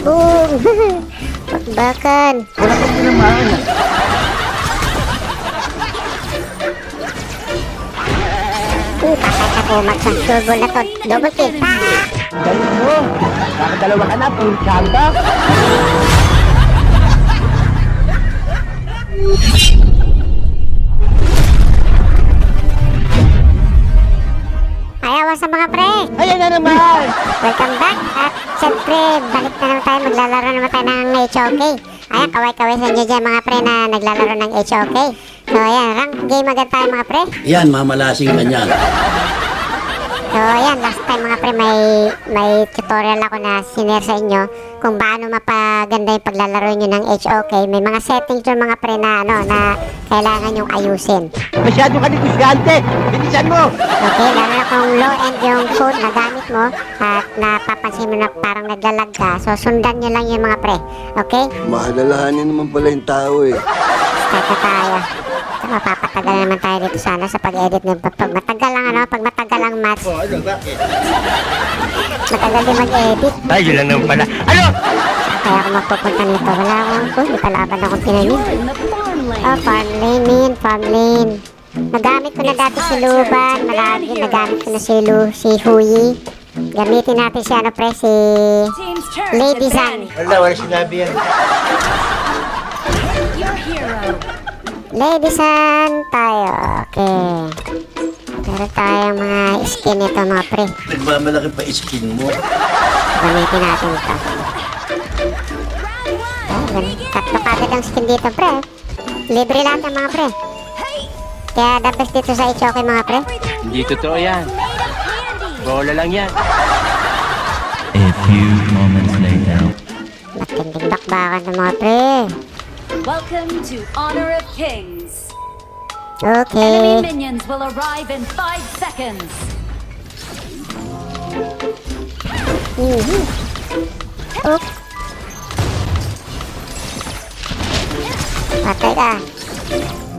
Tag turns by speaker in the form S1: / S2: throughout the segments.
S1: Boom! Bakbakan.
S2: Wala kang tinamaan.
S1: Uh, patay ka po, magsasurbo na to. Double. Ah!
S2: Galing mo. Nakadalawa ka na, puro tsamba.
S1: Sa mga pre.
S2: Ayan na naman.
S1: Welcome back. At syempre, balik na naman tayo. Maglalaro naman tayo ng HOK. Ayan, kaway-kaway sa inyo dyan mga pre na naglalaro ng HOK. So ayan, rank game agad tayo mga pre.
S3: Yan, mamalasing ka niyan.
S1: So ayan, last time mga pre may, may tutorial ako na sinare sa inyo kung paano mapaganda yung paglalaro nyo ng HOK. May mga settings yung mga pre na ano na kailangan yung ayusin.
S2: Masyado ka negosyante. Bilisan mo.
S1: Okay, lalo na kung low end yung phone na gamit mo at napapansin mo na parang naglalag ka, so sundan nyo lang yung mga pre. Okay?
S4: Mahadalahanin naman pala yung tao eh.
S1: Start na tayo. Mapapatagal naman tayo dito sana sa pag-edit ng pag, pag matagal lang ano, pag matagal ang match. Matagal din mag-edit.
S2: Ay, yun lang naman pala. Ano?
S1: Kaya ako mapupunta nito. Wala akong ko, hindi palaban akong tinanim. Oh, farm lane min, farm lane. Nagamit ko na dati si Luban, malagi nagamit ko na si Lu, si Huyi. Gamitin natin si ano pre, si Lady Zan.
S2: Wala, wala sinabi yan.
S1: Lady San tayo. Okay. Meron tayong mga skin nito mga pre.
S3: Nagmamalaki pa skin mo.
S1: Gamitin natin ito. Oh, gan- tatlo kagad ang skin dito pre. Libre lahat ng mga pre. Kaya the best dito sa HOK mga pre.
S2: Hindi totoo yan. Bola lang yan.
S5: A few moments later.
S1: Matinding bakbakan ng mga pre.
S6: Welcome to Honor of Kings.
S1: Okay.
S6: Enemy minions will arrive in five seconds.
S1: Mhm. Oop. Patay ka.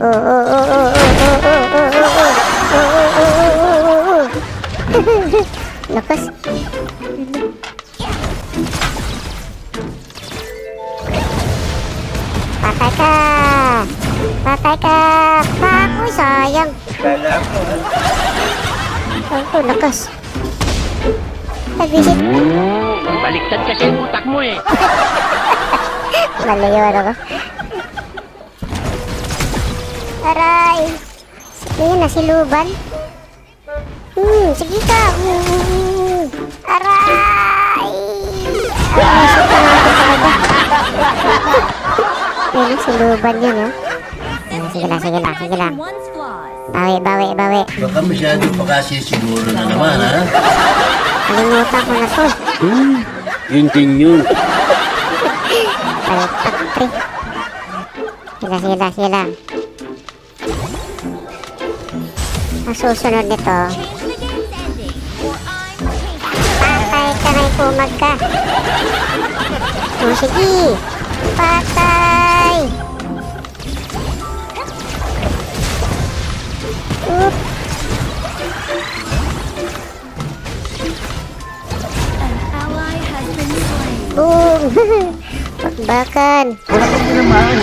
S1: Oh, oh, oh, oh, oh, oh, oh, oh, oh, oh, oh, oh, oh, oh, oh, oh. Lakas. Patay ka. Patay ka. Pak. Uy, sayang. Ay, oh, lakas. Ay, visit.
S2: Baliktad kasi yung utak mo eh.
S1: Malayo ano ko. Aray! Sige na, si Luban. Hmm, sige ka. Hmm, aray! Ayun, si Luban yun, ha? Ah, sige lang, sige lang, sige lang. Bawi, bawi, bawi.
S3: Baka masyado pa kasi siguro na naman, ha?
S1: Kalimutan ko na to.
S3: Yun din yun.
S1: Palpak, pre. Sila, sila, sila. Ang susunod nito, patay ka na ipumag ka. O, sige. Patay. Boom. Bakbakan.
S2: Wala kang tinamaan.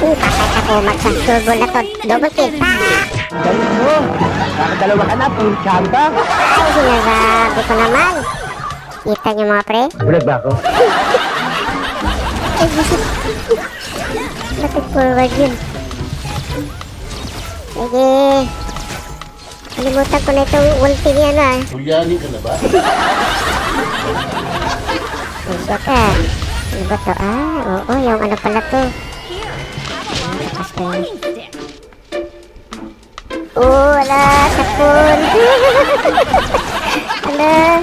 S1: Uh, patay ka po. Magsasurbo na to. Double. Ah!
S2: Galing mo. Nakadalawa ka na, puro tsamba.
S1: Ay, sinasabi ko naman. Kita niyo mga pre?
S2: Bulag ba ako?
S1: Ay, visit. Lapit forward yun. Sige. Nakalimutan ko na itong ulti niya na.
S3: Uyani ah. ka na ba?
S1: Iba ka. Ah. Iba to. Ah, oo. Yung ano pala to. Tapos ko yun. Oh, ala. Sapon. ala.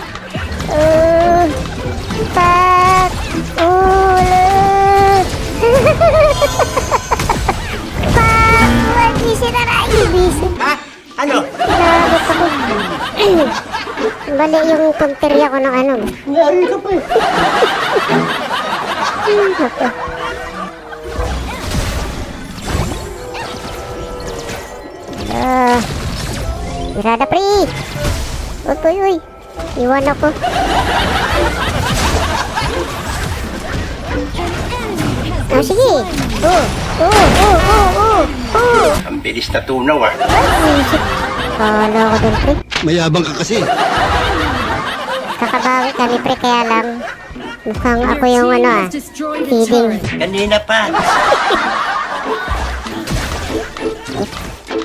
S1: Oh. Pak. Oh, ala. Pak. Buat bisik na lang. Bisik.
S2: Ha? Ano?
S1: Bali yung punteriya ko ng ano.
S2: Ngari ka pa eh.
S1: Ah. Irada pre. Uy, uy, uy. Iwan ako. Ah, sige. Oh, oh, oh, oh, oh, oh.
S3: Ang bilis na tunaw ah.
S1: Kala ko dun, pre.
S4: Mayabang ka kasi.
S1: Kakabawi kami, pre, kaya lang. Mukhang ako yung ano ah. Feeding.
S3: Kanina pa.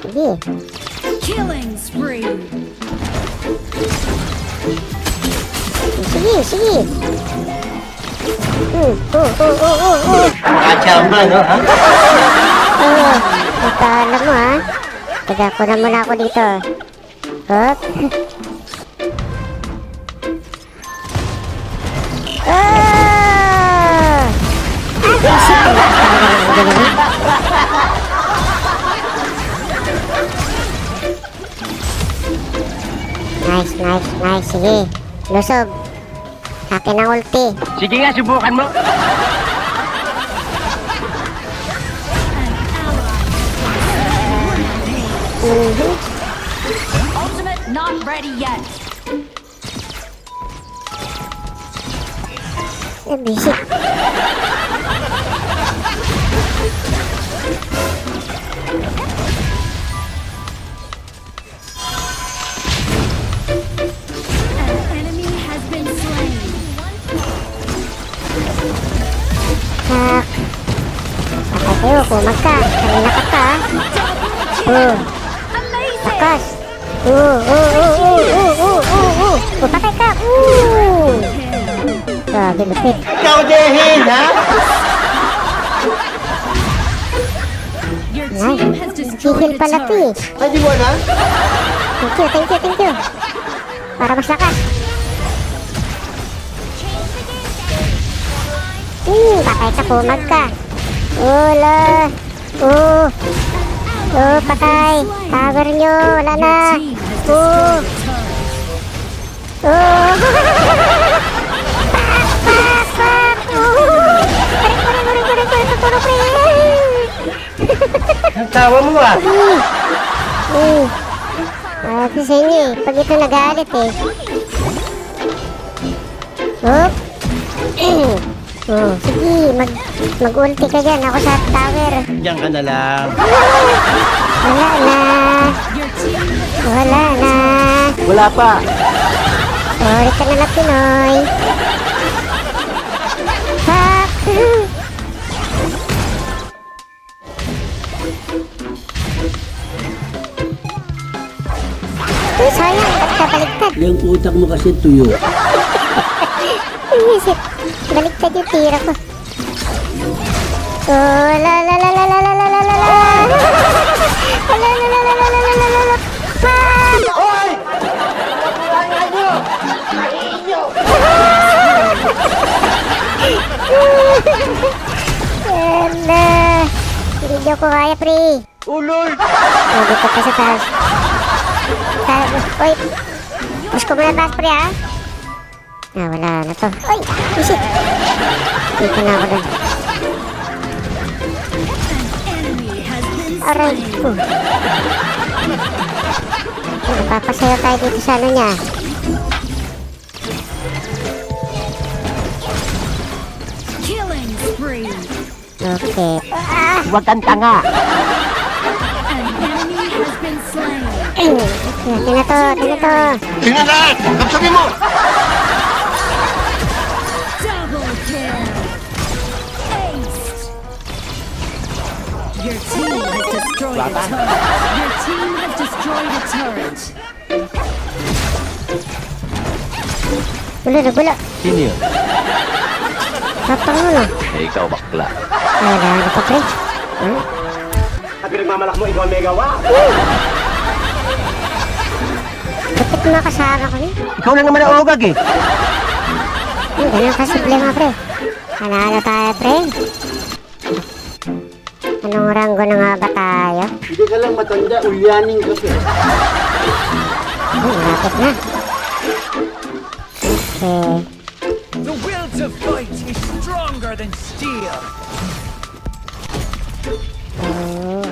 S1: Sige.
S6: Killing spree.
S1: Sige, sige. Hmm, oh, oh, oh, oh, oh.
S3: No? Ha?
S1: Oh, akala mo ha. Taga ko na muna ako dito. Oh! Ah. Nice, nice, nice. Sige. Lusog. Akin ang ulti.
S2: Sige nga, subukan mo.
S1: Mhm.
S6: not ready yet.
S1: Eh, bisik. Maka, maka, maka, maka,
S6: maka,
S1: Lakas. Oh, oh, oh, oh, oh, oh, oh, oh. Oh, patay ka. Oh. Grabe, lupit.
S2: Ikaw, Jehin, ha?
S6: Your
S1: Nice.
S6: team has
S1: Gigil
S6: destroyed a
S1: pala to eh.
S2: Pwede mo na?
S1: Thank you, thank you, thank you. Para mas lakas. Hmm, patay ka, kumag ka. Ula. Oh. Oh, patay. Tower nyo, wala na. Oh. Oh. Pak, pak, pak. Oh. Tuturo, pre.
S2: Ang tawa mo, ah.
S1: Hmm. Ah, kasi sa inyo eh. Pag ito nagalit eh. Hop. Oh, sige. Mag, mag-ulti ka dyan. Ako sa tower.
S2: Diyan ka na lang.
S1: Wala na. Wala na.
S2: Wala pa.
S1: Sorry ka na na, Pinoy. Fuck. Uy, sayang. Ba't ka baliktad?
S3: Yung utak mo kasi tuyo.
S1: Iisip. Baliktad yung tira ko. Oh, la la la la la la la la la la. La la la la la la la la la la. Fuck! Wala. Hindi niyo ko kaya, pre.
S2: Uloy!
S1: Oh, dito pa sa taas. Taas. Uy. Push ko muna taas, pre, ha? Ah, wala na to. Uy! Isip! Dito na ako dun. Aray ko. Oh, Napapasayaw tayo dito sa ano niya.
S6: Killing spree.
S1: Okay. Ah!
S2: Huwag kang tanga.
S1: Tingnan na to, tingnan to.
S4: Tingnan na! Kapsabi mo!
S6: Your team has destroyed a turret. Your team has destroyed a turret.
S1: Gulo na gulo.
S2: Sino yun?
S1: No.
S2: Eh, ikaw bakla.
S1: Ay, wala na pa pre. Hmm?
S2: At pinagmamalak mo, ikaw ang megawa.
S1: Kapit na kasama ko niya.
S2: Ikaw lang naman ang ugag eh.
S1: Ganun kasimple mga pre. Panalo tayo pre. Anong ranggo na nga ba tayo?
S3: Hindi ka lang matanda, ulyaning kasi.
S1: Hmm, lapit na. Okay.
S7: The will to fight is stronger than steel.
S1: Oh.